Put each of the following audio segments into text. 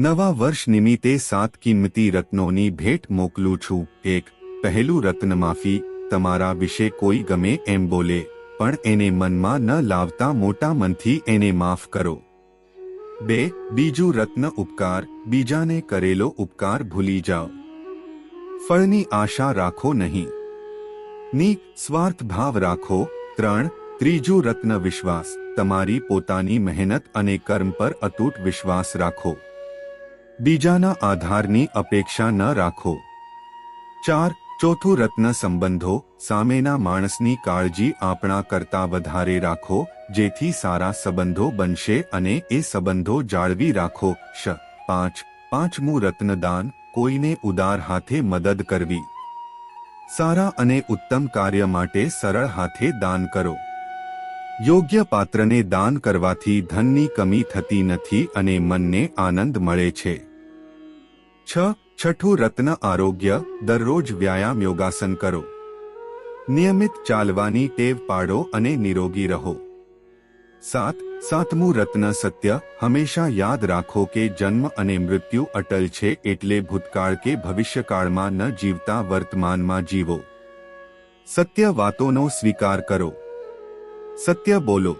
નવા વર્ષ નિમિત્તે સાત કિંમતી રત્નોની ભેટ મોકલું છું. એક, પહેલું રત્ન માફી, તમારા વિશે કોઈ ગમે એમ બોલે, પણ એને મનમાં ન લાવતા મોટા મનથી એને માફ કરો. બે, બીજું રત્ન ઉપકાર, બીજાને કરેલો ઉપકાર ભૂલી જાઓ. ફળની આશા રાખો નહીં. ની સ્વાર્થ ભાવ રાખો. ત્રણ, ત્રીજું રત્ન વિશ્વાસ, તમારી પોતાની મહેનત અને કર્મ પર અતૂટ વિશ્વાસ રાખો. બીજાના આધારની અપેક્ષા ન રાખો. ચાર, ચોથું રત્ન સંબંધો સામેના માણસની કાળજી આપણા કરતા વધારે રાખો, જેથી સારા સંબંધો બનશે અને એ સંબંધો જાળવી રાખો. શ, પાંચ, પાંચમું રત્નદાન કોઈને ઉદાર હાથે મદદ કરવી. સારા અને ઉત્તમ કાર્ય માટે સરળ હાથે દાન કરો. યોગ્ય પાત્રને દાન કરવાથી ધનની કમી થતી નથી અને મનને આનંદ મળે છે. છ, છઠ્ઠું રત્ન આરોગ્ય, દરરોજ વ્યાયામ યોગાસન કરો. નિયમિત ચાલવાની ટેવ પાડો અને નિરોગી રહો. સાત, સાતમું રત્ન સત્ય, હંમેશા યાદ રાખો કે જન્મ અને મૃત્યુ અટલ છે એટલે ભૂતકાળ કે ભવિષ્યકાળમાં ન જીવતા વર્તમાનમાં જીવો. સત્ય વાતોનો સ્વીકાર કરો. સત્ય બોલો.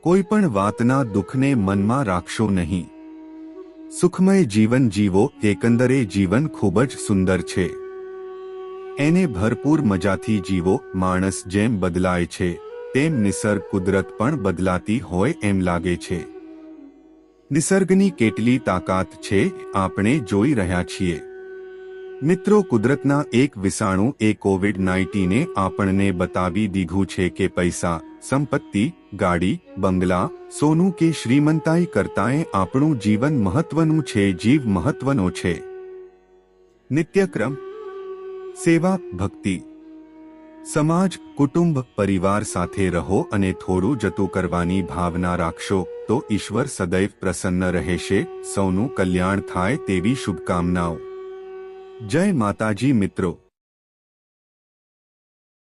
કોઈ પણ વાતના દુઃખને મનમાં રાખશો નહીં. સુખમય જીવન જીવો, એકંદરે જીવન ખૂબ જ સુંદર છે. એને ભરપૂર મજાથી જીવો, માણસ જેમ બદલાય છે, તેમ નિસર્ગ કુદરત પણ બદલાતી હોય એમ લાગે છે. નિસર્ગની કેટલી તાકાત છે, આપણે જોઈ રહ્યા છીએ. મિત્રો, કુદરતના એક વિષાણુ, એ કોવિડ નાઇન્ટીને આપણને બતાવી દીધું છે કે પૈસા, સંપત્તિ, ગાડી, બંગલા, સોનું કે શ્રીમંતાઈ કરતાંય આપણું જીવન મહત્વનું છે, જીવ મહત્વનો છે. નિત્યક્રમ. સેવા, ભક્તિ. સમાજ, કુટુંબ, પરિવાર સાથે રહો અને થોડું જતું કરવાની ભાવના રાખશો, તો ઈશ્વર સદૈવ પ્રસન્ન રહેશે, સૌનું કલ્યાણ થાય તેવી શુભકામનાઓ. જય માતાજી મિત્રો.